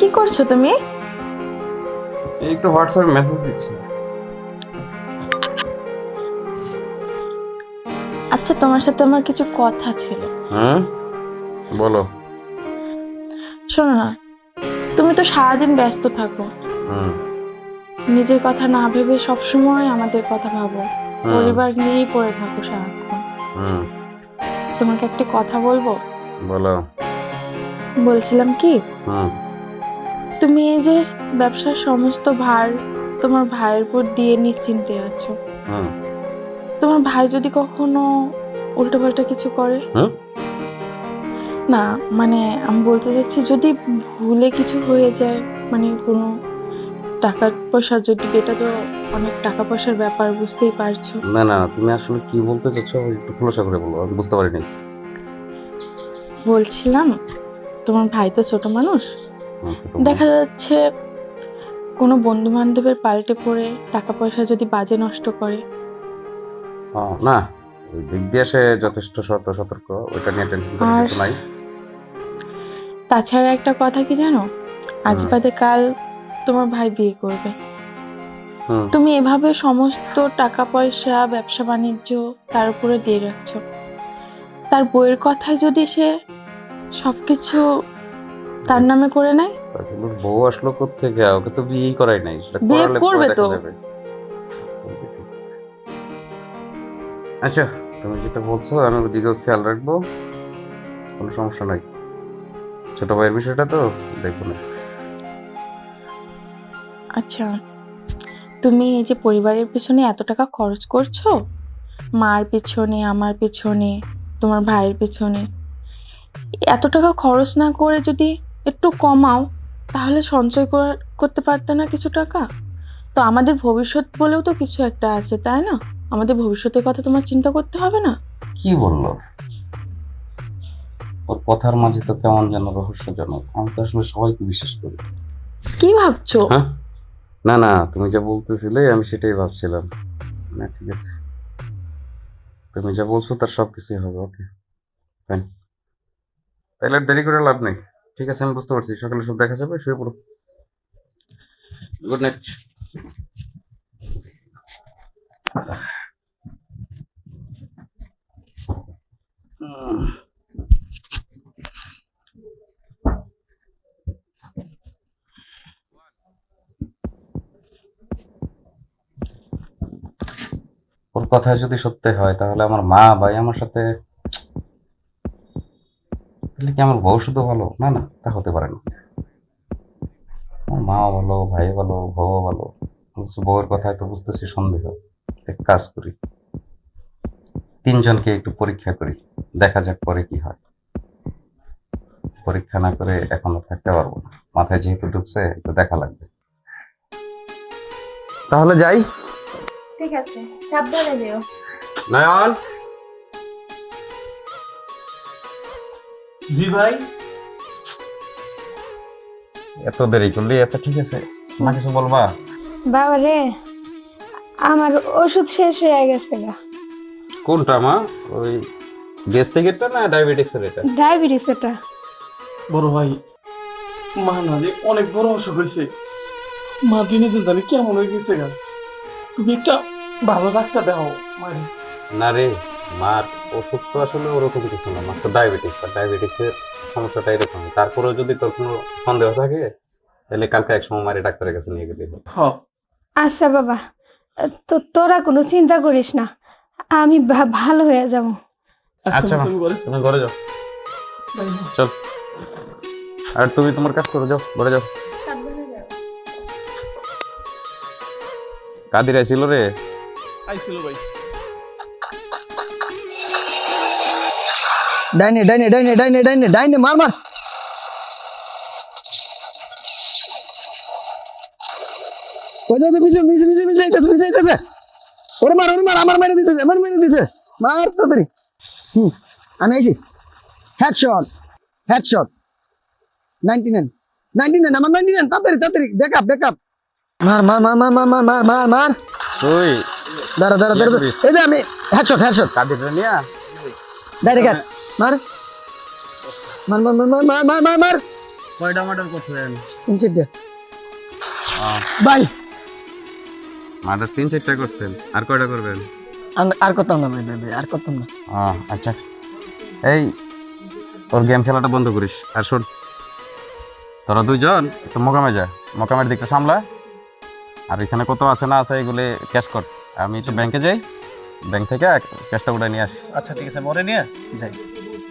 কি করছ তুমি? একটু হোয়াটসঅ্যাপে মেসেজ দিচ্ছি। আচ্ছা তোমার সাথে আমার কিছু কথা ছিল। হুম বলো। শোনো না তুমি তো সারাদিন ব্যস্ত থাকো। হুম। নিজের কথা না ভেবে সবসময় আমাদের কথা ভাবো। পরিবার নিয়েই পড়ে থাকো সারাক্ষণ। হুম। তোমাকে একটা কথা বলব? বলো। বলছিলাম কি? হুম। তুমি এই যে ব্যবসার সমস্ত ভার তোমার ভাইয়ের উপর দিয়ে নিশ্চিন্তে আছো। তোমার ভাই যদি কখনো উল্টোপাল্টা কিছু করে? না মানে আমি বলতে চাচ্ছি যদি ভুলে কিছু হয়ে যায় মানে কোনো টাকা পয়সা যদি এটা তো অনেক টাকা পয়সার ব্যাপার বুঝতেই পারছ। না না তুমি আসলে কি বলতে চাচ্ছ একটু খোলাসা করে বলো আমি বুঝতে পারিনি। বলছিলাম তোমার ভাই তো ছোট মানুষ। দেখা যাচ্ছে কোনো বন্ধু বান্ধবের পাল্টে পড়ে টাকা পয়সা যদি বাজে নষ্ট করে। না ওই দিক দিয়ে সে যথেষ্ট সত সতর্ক ওইটা নিয়ে টেনশন করার কিছু নাই। তাছাড়া একটা কথা কি জানো? আজ বাদে কাল তোমার ভাই বিয়ে করবে। তুমি এভাবে সমস্ত টাকা পয়সা ব্যবসা বাণিজ্য তার উপরে দিয়ে রাখছো। তার বইয়ের কথায় যদি সে সবকিছু তার নামে করে নেয়? বউ আসলো কোথেকে ওকে তো বিয়েই করাই নাই বিয়ে করবে তো। আচ্ছা তুমি যেটা বলছো আমি ওদিকেও খেয়াল রাখব। কোনো সমস্যা নাই। ছোট ভাইয়ের বিষয়টা তো দেখব না। আচ্ছা তুমি এই যে পরিবারের পিছনে এত টাকা খরচ করছ? মার পিছনে আমার পিছনে তোমার ভাইয়ের পিছনে এত টাকা খরচ না করে যদি একটু কমাও তাহলে সঞ্চয় করতে পারতে না কিছু টাকা? তো আমাদের ভবিষ্যৎ বলেও তো কিছু একটা আছে তাই না? আমাদের ভবিষ্যতের কথা তোমার চিন্তা করতে হবে না? কি বলল? ওর কথার মাঝে তো কেমন যেন রহস্যজনক। আমি তো আসলে সবাইকে বিশ্বাস করি। কি ভাবছ? হ্যাঁ? না না তুমি যা বলতেছিলে আমি সেটাই ভাবছিলাম। না ঠিক আছে। তুমি যা বলছো তার সব কিছুই হবে ওকে ফাইন তাহলে আর দেরি করে লাভ নেই। ঠিক আছে, আমি বুঝতে পারছি। সকালে সব দেখা যাবে, শুয়ে পড়ো। গুড নাইট ওর কথা যদি সত্যি হয়, তাহলে আমার মা, ভাই আমার সাথে তাহলে কি আমার শুধু ভালো? না না তা হতে পারে না। আমার মা ভালো ভাই ভালো বউ ভালো। বউয়ের কথায় তো বুঝতেছি সন্দেহ। এক কাজ করি। তিনজনকে একটু পরীক্ষা করি। দেখা যাক পরে কি হয়। পরীক্ষা না করে এখনও থাকতে পারব না। মাথায় যেহেতু ঢুকছে একটু দেখা লাগবে। তাহলে যাই। ঠিক আছে সাবধানে যেও। নয়ন? জি ভাই। এত দেরি করলি? আচ্ছা ঠিক আছে। না কিছু বলবা? বাবা রে আমার ওষুধ শেষ হয়ে গেছে গা। কোনটা মা? ওই গ্যাস্ট্রিকেরটা না ডায়াবেটিক্সের এটা? ডায়াবেটিস এটা বড় ভাই মা না যে অনেক বড় অসুখ হয়েছে। মা দিনে দিন জানি কেমন হয়ে গেছে গা। তুমি একটা ভালো ডাক্তার দাও মারে না রে মার ওষুধ তো আসলে ওরকম কিছু না তো ডায়াবেটিস আর ডায়াবেটিক্সের সমস্যাটা এরকম। তারপরেও যদি তোর কোনো সন্দেহ থাকে তাহলে কালকে এক সময় মারে ডাক্তারের কাছে নিয়ে গেলে আচ্ছা বাবা তো তোরা কোনো চিন্তা করিস না আমি ভালো হয়ে যাব। আচ্ছা আচ্ছা, তুমি ঘরে যাও। চল। আর তুমি তোমার কাজ করো যাও ঘরে যাও। কাদির আইছিল রে? আইছিল ভাই। ডাইনে ডাইনে ডাইনে ডাইনে ডাইনে ডাইনে মার মার। ওই ওরে মার ওরে মার আমার মেরে দিতেছে আমার মেরে দিতেছে। মার তাড়াতাড়ি। হুম আমি আইছি। Headshot headshot ninety nine ninety nine আমার নাইনটি নাইন তাড়াতাড়ি। তাড়াতাড়ি ব্যাকআপ ব্যাকআপ মার মার মার মার মার মার মার মার মার। তুই দাঁড়া দাঁড়া দাঁড়া এই যে আমি হেডশট হেডশট কাদির নিয়া। ডাইরেক্ট মার। মার মার মার মার মার মার মার মার। কয়টা মার্ডার করছেন তিন চারটে। ভাই মার্ডার তিন চারটা করছেন। আর কয়টা করবেন? আর- আর করতাম না ভাই ভাই আর করতাম না। আচ্ছা। এই তোর গেম খেলাটা বন্ধ করিস। আর শোন তোরা দুইজন একটু মোকামে যা। মোকামের দিকটা সামলা। আর এখানে কত আছে না আছে এগুলি ক্যাশ কর। আমি একটু ব্যাংকে যাই। ব্যাংক থেকে ক্যাশটা উঠাই নিয়ে আসি। আচ্ছা ঠিক আছে মরে নিয়ে যাই।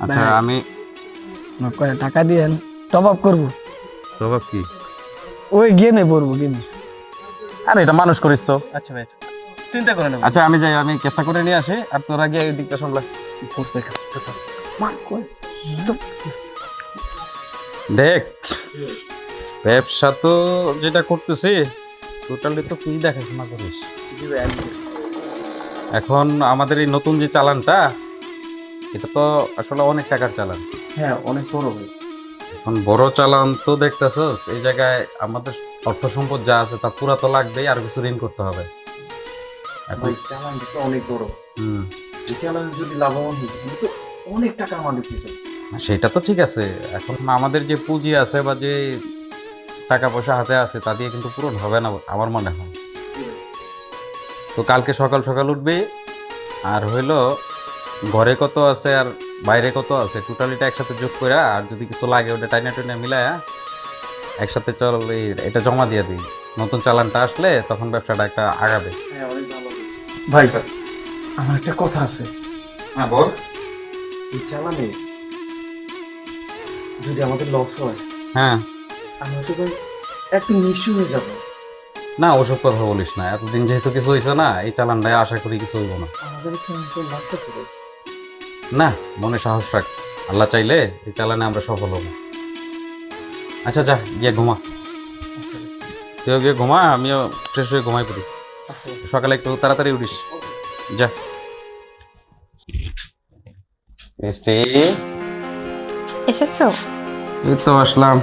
আচ্ছা আমি আমার কয়টা টাকা দিয়েন টপ আপ করব। স্বভাব কি? ওই গেমে পড়ব গেমে আর এটা মানুষ করিস তো। আচ্ছা ভাই আচ্ছা। চিন্তা করে নেব। আচ্ছা আমি যাই আমি চেষ্টা করে নিয়ে আসি আর তোরা গিয়ে এই দিকটা সামলা। দেখ ব্যবসা তো যেটা করতেছি টোটালি তো তুই দেখাশোনা করিস। এখন আমাদের এই নতুন যে চালানটা এটা তো আসলে অনেক টাকার চালান। হ্যাঁ অনেক বড় ভাই। এখন বড় চালান তো দেখতেছস এই জায়গায় আমাদের অর্থ সম্পদ যা আছে তা পুরা তো লাগবেই আর কিছু ঋণ করতে হবে। এখন তো অনেক বড়। হুম। এই চ্যালেঞ্জ যদি লাভবান হই তাহলে তো অনেক টাকা দিতে সেটা তো ঠিক আছে। এখন আমাদের যে পুঁজি আছে বা যে টাকা পয়সা হাতে আছে তা দিয়ে কিন্তু পূরণ হবে না আমার মনে হয়। তো কালকে সকাল সকাল উঠবে আর হইল ঘরে কত আছে আর বাইরে কত আছে? টোটালিটা একসাথে যোগ করে আর যদি কিছু লাগে ওটা টাইনা টাইনা মিলায়া একসাথে চল এটা জমা দিয়ে দিই। নতুন চালানটা আসলে তখন ব্যবসাটা একটা আগাবে। হ্যাঁ ভাই আমার একটা কথা আছে। হ্যাঁ বল। এই চালানে যদি আমাদের লস হয় হ্যাঁ। আমরা তো ভাই একটু হয়ে যাব। না ওসব কথা বলিস না। এতদিন যেহেতু কিছু হয়েছে না এই চালানটায় আশা করি কিছু হইব না। আমাদের লাগতেছে না মনে সাহস রাখ। আল্লাহ চাইলে এই চালানে আমরা সফল হব। আচ্ছা যা গিয়ে ঘুমা। তুইও গিয়ে ঘুমা আমিও ফ্রেশ হয়ে ঘুমাই পড়ি। সকালে একটু তাড়াতাড়ি উঠিস। যা। মিষ্টি। এসেছ? এই তো আসলাম।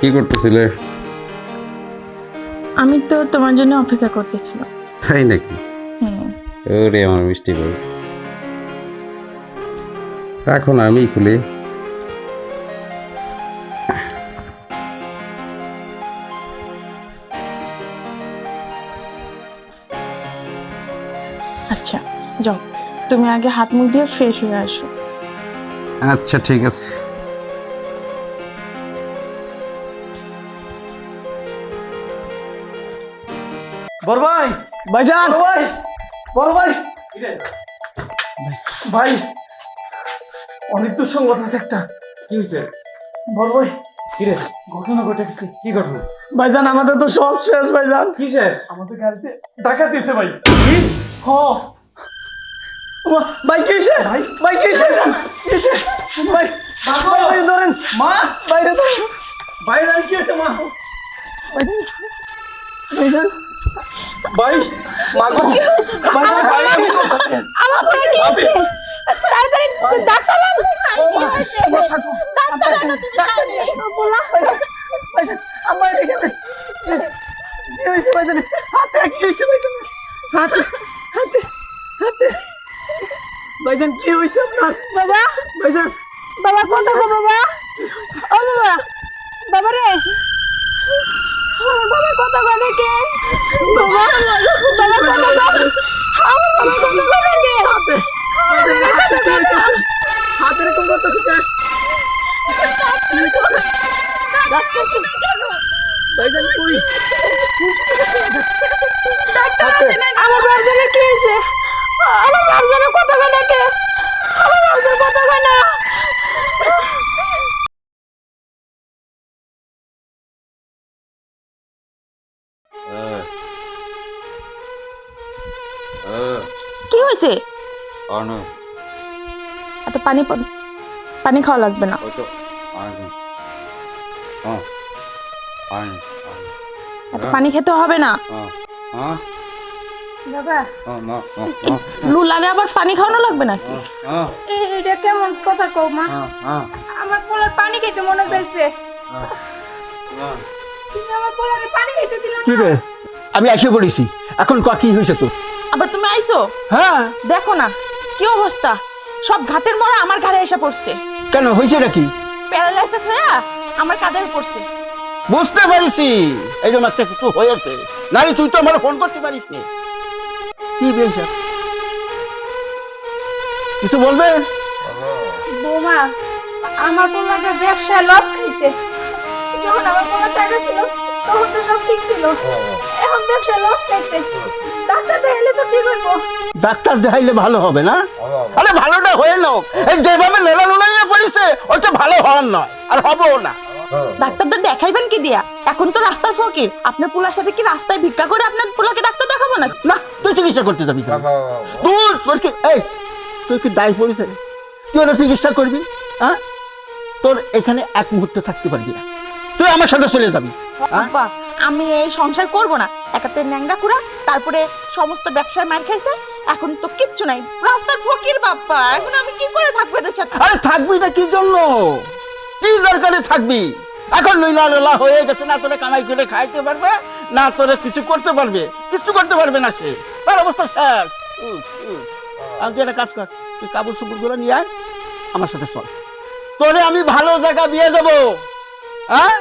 কি করতেছিলে? আমি তো তোমার জন্য অপেক্ষা করতেছিলাম। তাই নাকি? ওরে আমার মিষ্টি বউ রাখো না আমি খুলি। আচ্ছা যাও। তুমি আগে হাত মুখ দিয়ে ফ্রেশ হয়ে আসো। আচ্ছা ঠিক আছে। ভাইজান! ভাই বড় ভাই। ভাই অনেক দূর আছে একটা। কি হয়েছে বড় ভাই কিরে ঘটনা ঘটে গেছে। কি ঘটনা? ভাইজান আমাদের তো সব শেষ ভাইজান। কিসের আমাদের গাড়িতে ডাকা দিয়েছে ভাই। কি? হ। ভাই কি হয়েছে ভাই। ভাই কি হয়েছে কি হয়েছে? ভাই ভাই, ধরেন। মা। বাইরে ধরেন। বাইরে কি হয়েছে মা? ভাইজান। ভাই মা গো ভাই ভাই? আমার পরে কি হয়েছে তাড়াতাড়ি ডাক্তার আনো। ডাক্তার বলা। আমার এখানে কি হয়েছে ভাইজান হাতে কি হয়েছে ভাইজান হাতে হাতে হাতে ভাইজান কি হয়েছে আপনার বাবা ভাইজান বাবা কথা বাবা আমার বাবজানের কি হয়েছে? আমার বাবজানের কথা কো নাকি আমার বাবজানের কথা কো না কি হয়েছে? এত পানি পানি খাওয়া লাগবে না। এত পানি খেতে হবে না। হ্যাঁ? বাবা। না লুলারে আবার পানি খাওয়ানো লাগবে না হ্যাঁ এটা কেমন কথা কও মা? আমার পোলার পানি খেতে মনে চাইছে। হ্যাঁ আমি এসে পড়েছি। এখন ক কি হয়েছে তোর? আবার তুমি আইছো? হ্যাঁ। দেখো না কি অবস্থা। সব ঘাটের মরা আমার ঘরে এসে পড়ছে। কেন হয়েছে নাকি? প্যারালাইসিস হয়ে আমার কাঁধে পড়ছে। বুঝতে পারিছি। এই জন্য একটা কিছু হয়েছে। নাহলে তুই তো আমার ফোন করতে পারিস। কি বেশ কিছু বলবে? বৌমা আমার পোলাটা ব্যবসায় লস খাইছে যখন আমার পোলা টাকা ছিল তখন তো সব ঠিক ছিল। এখন ব্যবসায় লস খাইছে ডাক্তার দেখাইলে তো ঠিক হইব ডাক্তার দেখাইলে ভালো হবে না? আরে ভালোটা হয়ে লোক এই যেভাবে লেলা লুলাইয়ে পড়েছে ওটা ভালো হওয়ার নয় আর হবেও না। ডাক্তারদের দেখাইবেন কি দিয়া? এখন তো রাস্তার ফকির। আপনার পোলার সাথে কি রাস্তায় ভিক্ষা করে আপনার পোলাকে ডাক্তার দেখাবো না না তুই চিকিৎসা করতে যাবি কেন? তুই তোর কি এই তুই কি দায় পড়েছে? তুই ওরা চিকিৎসা করবি হ্যাঁ তোর এখানে এক মুহূর্ত থাকতে পারবি না। তুই আমার সাথে চলে যাবি হ্যাঁ? আব্বা আমি এই সংসার করব না। একাতে ন্যাংরা কুড়া তারপরে সমস্ত ব্যবসায় মার খাইছে। এখন তো কিচ্ছু নাই। রাস্তার ফকির বাপ্পা এখন আমি কি করে থাকব এদের সাথে? আরে থাকবি না কি জন্য? কি দরকারে থাকবি। এখন লইলা লোলা হয়ে গেছে না তোরে কামাই করে খাইতে পারবে না তোরে কিছু করতে পারবে কিছু করতে পারবে না সে। তার অবস্থা শেষ। আমি তুই একটা কাজ কর তুই কাপড় সুপুরগুলো নিয়ে আয় আমার সাথে চল। তোরে আমি ভালো জায়গা দিয়ে দেবো। হ্যাঁ?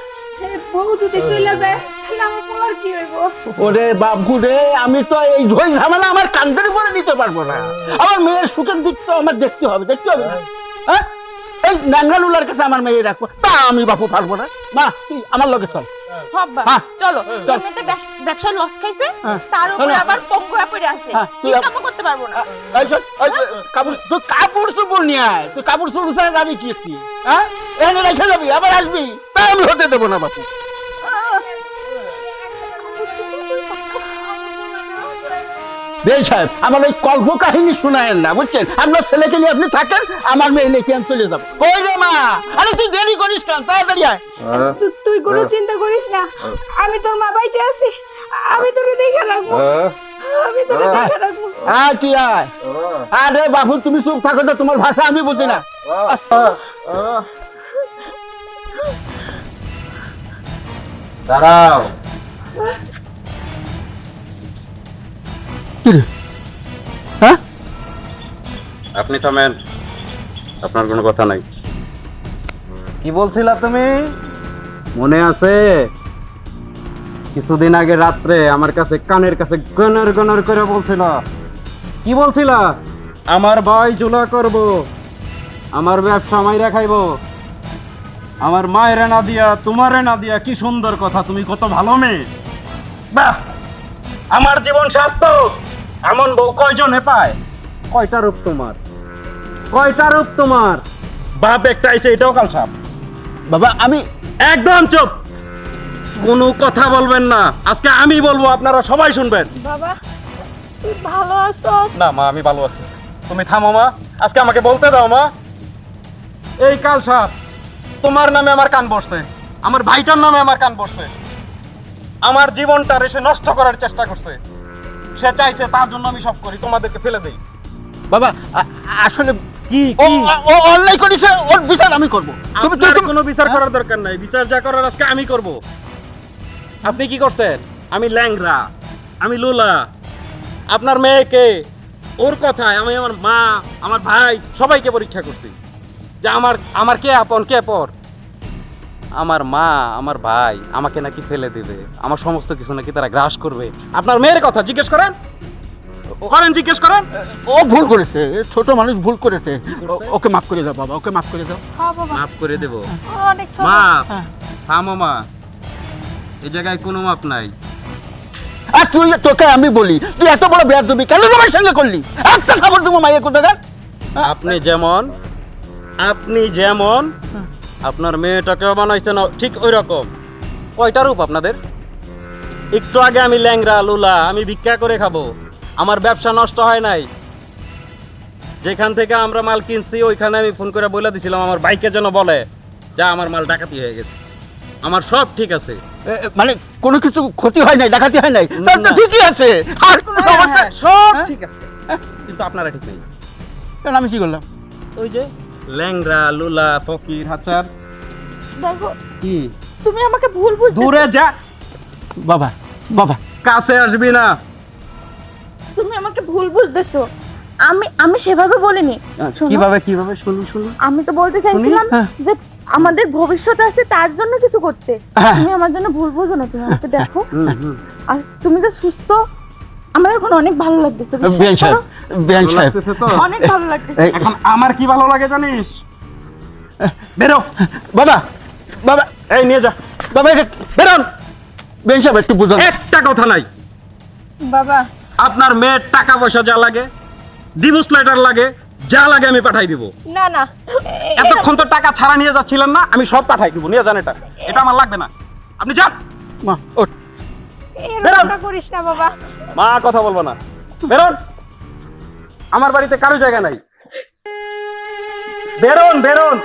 ওরে বাবু রে আমি তো এই ঝই ঝামেলা আমার কান্দের উপরে নিতে পারব না। আমার মেয়ের সুখের দিক তো আমার দেখতে হবে দেখতে হবে। না হ্যাঁ? এই কাছে আমার মেয়ে রাখব। তা আমি বাপু পারব না। মা তুই আমার লগে চল। হ্যাঁ। চলো। লস খাইছে হ্যাঁ। তার উপরে আবার পঙ্গু হয়ে পড়ে আছে। তুই করতে পারব না। এই শোন, কাপড় চুপুর নিয়ে আয়। তুই কাপড় চোপড় ছাড়া যাবি কি হ্যাঁ? এখানে রেখে যাবি আবার আসবি। তা আমি হতে দেবো না বাপু। বেশ সাহেব আমার ওই কল্প কাহিনী শোনায়েন না বুঝছেন? আপনার ছেলেকে নিয়ে আপনি থাকেন আমার মেয়ে নিয়ে আমি চলে যাব? ওই রে মা! আরে তুই দেরি করিস কেন? তাড়াতাড়ি আয়। তুই কোনো চিন্তা করিস না। আমি তোর মা বাইচে আছি। আমি তোর দেখে রাখব। আমি তোর দেখে রাখব। আয় তুই আয়। আরে বাবু তুমি চুপ থাকো তো তোমার ভাষা আমি বুঝি না। দাঁড়াও? হ্যাঁ? আপনি থামেন আপনার কোনো কথা নাই। কি বলছিলা তুমি? মনে আছে? কিছুদিন আগে রাত্রে আমার কাছে কানের কাছে গনর গনর করে বলছিল। কি বলছিল? আমার ভাই জুলা করব আমার ব্যবসা মাইরা খাইব। আমার মায়ের না দিয়া তোমারে না দিয়া কি সুন্দর কথা তুমি কত ভালো মেয়ে। বাহ! আমার জীবন সার্থক। এমন বউ কয়জনে পায়? কয়টা রূপ তোমার? কয়টা রূপ তোমার? বাপ একটা আইছে এটাও কাল সাপ। বাবা আমি একদম চুপ। কোনো কথা বলবেন না। আজকে আমি বলব আপনারা সবাই শুনবেন। বাবা তুই ভালো আছস না মা আমি ভালো আছি। তুমি থামো মা। আজকে আমাকে বলতে দাও মা। এই কাল সাপ তোমার নামে আমার কান পড়ছে আমার ভাইটার নামে আমার কান পড়ছে আমার জীবনটা সে নষ্ট করার চেষ্টা করছে। সে চাইছে তার জন্য আমি সব করি তোমাদেরকে ফেলে দেই। বাবা আসলে কি ও ও অনলাইন করেছে ওর বিচার আমি করব। তুমি তুমি- কোনো বিচার করার দরকার নাই। বিচার যা করার আজকে আমি করব। আপনি কি করছেন? আমি ল্যাংরা আমি লুলা। আপনার মেয়েকে ওর কথায় আমি আমার মা আমার ভাই সবাইকে পরীক্ষা করছি। যে আমার আমার কে আপন কে পর? আমার মা আমার ভাই আমাকে নাকি ফেলে দেবে। আমার সমস্ত কিছু নাকি তারা গ্রাস করবে। আপনার মেয়ের কথা জিজ্ঞেস করেন? করেন জিজ্ঞেস করেন? ও ভুল করেছে। ছোট মানুষ ভুল করেছে। ওকে মাফ করে দাও বাবা ওকে মাফ করে দাও। হ্যাঁ মাফ করে দেব। ও অনেক ছোট। মা হ্যাঁ। থামো মা এই জায়গায় কোনো মাপ নাই। আর তুই তোকে আমি বলি তুই এত বড় বেয়ার দিবি কেন তোমার সঙ্গে করলি? একটা খবর দেবো মাইয়া কোথায় আপনি যেমন আপনি যেমন আপনার মেয়েটাকেও বানাইছেন ঠিক ওই রকম কয়টা রূপ আপনাদের? একটু আগে আমি ল্যাংরা লুলা আমি ভিক্ষা করে খাব। আমার ব্যবসা নষ্ট হয় নাই। যেখান থেকে আমরা মাল কিনছি ওইখানে আমি ফোন করে বলে দিছিলাম আমার বাইকে যেন বলে যা আমার মাল ডাকাতি হয়ে গেছে। আমার সব ঠিক আছে। মানে কোনো কিছু ক্ষতি হয় নাই ডাকাতি হয় নাই? তার তো ঠিকই আছে। আর কোনো সমস্যা সব হ্যাঁ? ঠিক আছে। কিন্তু আপনারা ঠিক নেই। কেন আমি কি করলাম? ওই যে ল্যাংরা লুলা ফকির হাচার দেখো কি? তুমি আমাকে ভুল বুঝতে দূরে যা। বাবা বাবা কাছে আসবি না। তুমি আমাকে ভুল বুঝতেছো। আমি আমি সেভাবে বলিনি। কীভাবে কীভাবে? শুনুন শুনুন আমি তো বলতে চাইছিলাম হ্যাঁ। যে আমাদের ভবিষ্যৎ আছে তার জন্য কিছু করতে। হ্যাঁ। তুমি আমার জন্য ভুল বুঝো না তুমি আমাকে দেখো। হুম, হুম। আর তুমি যে সুস্থ আমার এখন অনেক ভালো লাগতেছে বিয়ান সাহেব বিয়ান সাহেব। অনেক ভালো লাগতেছে। এখন আমার কি ভালো লাগে জানিস? বেরো। বাবা বাবা। এই নিয়ে যা। বাবা এটা বেরোন। বিয়ান সাহেব একটু বুঝান। একটা কথা নাই। বাবা। আপনার মেয়ের টাকা পয়সা যা লাগে ডিভোর্স লেটার লাগে যা লাগে আমি পাঠাই দিব। না না। এতক্ষণ তো টাকা ছাড়া নিয়ে যাচ্ছিলেন না আমি সব পাঠাই দিব। নিয়ে যান এটা। এটা আমার লাগবে না। আপনি যান। মা ওঠ। এরকমটা করিস না বাবা। মা কথা বলব না। বেরোন। আমার বাড়িতে কারও জায়গা নাই। বেরোন বেরোন।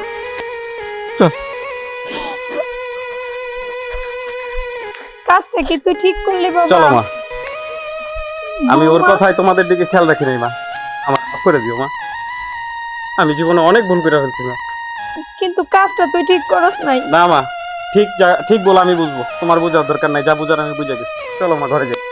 কাজটা কি তুই ঠিক করলি বাবা? চলো মা। আমি ওর কথায় তোমাদের দিকে খেয়াল রাখি নাই মা। আমার করে দিও মা। আমি জীবনে অনেক ভুল করে ফেলছি মা। কিন্তু কাজটা তুই ঠিক করস নাই। না মা। ঠিক যা ঠিক বলে আমি বুঝব। তোমার বোঝার দরকার নাই, যা বুঝার আমি বুঝে গেছি। চলো আমার ঘরে যাই।